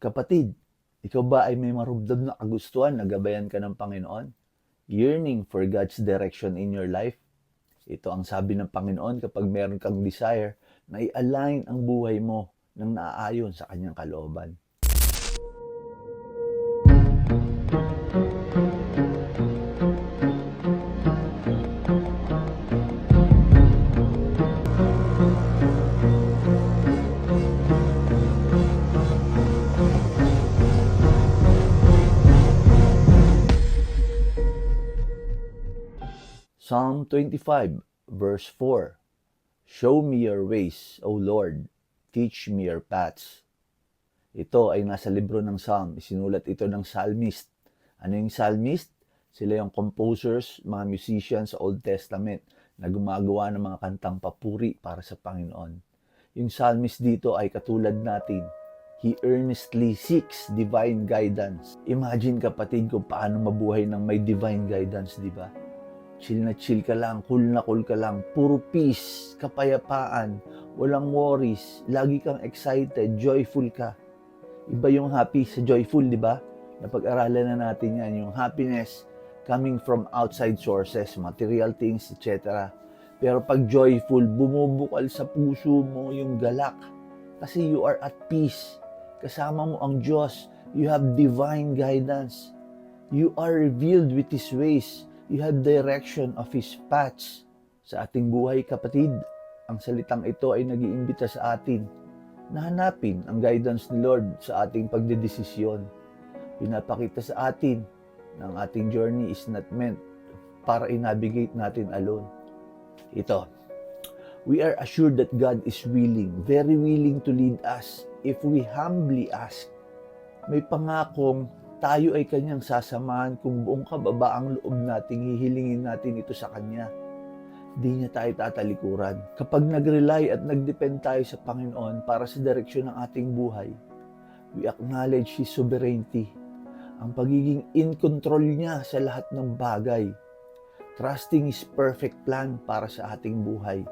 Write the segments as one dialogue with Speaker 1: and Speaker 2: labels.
Speaker 1: Kapatid, ikaw ba ay may marubdob na kagustuhan na gabayan ka ng Panginoon? Yearning for God's direction in your life? Ito ang sabi ng Panginoon kapag meron kang desire na i-align ang buhay mo ng naaayon sa kanyang kalooban. Psalm 25, verse 4 Show me your ways, O Lord. Teach me your paths. Ito ay nasa libro ng Psalm. Isinulat ito ng psalmist. Ano yung psalmist? Sila yung composers, mga musicians Old Testament na gumagawa ng mga kantang papuri para sa Panginoon. Yung psalmist dito ay katulad natin. He earnestly seeks divine guidance. Imagine kapatid kung paano mabuhay ng may divine guidance, di ba? Chill na chill ka lang, cool na cool ka lang, puro peace, kapayapaan, walang worries, lagi kang excited, joyful ka. Iba yung happy sa joyful, di ba? Napag-aralan na natin yan, yung happiness coming from outside sources, material things, etc. Pero pag joyful, bumubukal sa puso mo yung galak. Kasi you are at peace. Kasama mo ang Diyos. You have divine guidance. You are revealed with His ways you have direction of His paths. Sa ating buhay, kapatid, ang salitang ito ay nag-iimbita sa atin na hanapin ang guidance ni Lord sa ating pagdedesisyon. Pinapakita sa atin na ang ating journey is not meant para i-navigate natin alone. Ito, we are assured that God is willing, very willing to lead us if we humbly ask. May pangakong tayo ay kanyang sasamahan kung buong kababaang loob nating hihilingin natin ito sa kanya. Di niya tayo tatalikuran. Kapag nag-rely at nag-depend tayo sa Panginoon para sa direksyon ng ating buhay, we acknowledge His sovereignty, ang pagiging in control niya sa lahat ng bagay, trusting His perfect plan para sa ating buhay.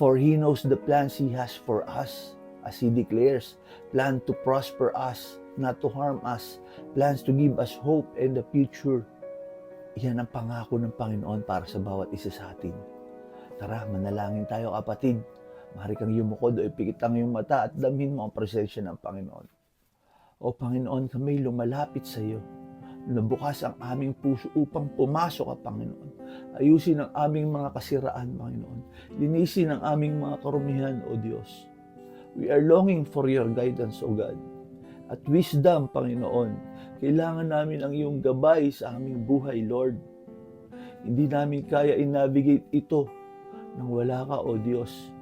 Speaker 1: For He knows the plans He has for us, as He declares, plan to prosper us, not to harm us, plans to give us hope and the future. Yan ang pangako ng Panginoon para sa bawat isa sa atin. Tara, manalangin tayo kapatid. Mari kang yumukod o ipikit ang iyong mata at damhin mo ang presensya ng Panginoon. O Panginoon, kami lumalapit sa iyo. Nabukas ang aming puso upang pumasok ka, Panginoon. Ayusin ang aming mga kasiraan, Panginoon. Linisin ang aming mga karumihan, O Diyos. We are longing for your guidance, O God at wisdom, Panginoon. Kailangan namin ang iyong gabay sa aming buhay, Lord. Hindi namin kaya i-navigate ito nang wala ka, O Diyos.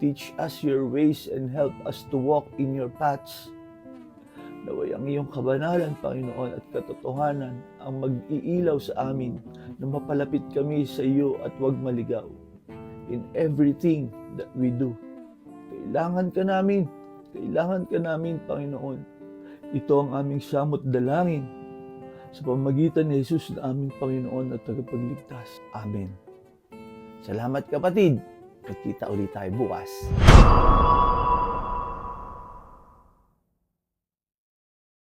Speaker 1: Teach us your ways and help us to walk in your paths. Naway ang iyong kabanalan, Panginoon, at katotohanan ang mag-iilaw sa amin na mapalapit kami sa iyo at huwag maligaw. In everything that we do. Kailangan ka namin. Kailangan ka namin, Panginoon. Ito ang aming samot dalangin sa pamagitan ni Jesus na aming Panginoon at tagapagligtas. Amen. Salamat kapatid. Magkita ulit tayo bukas.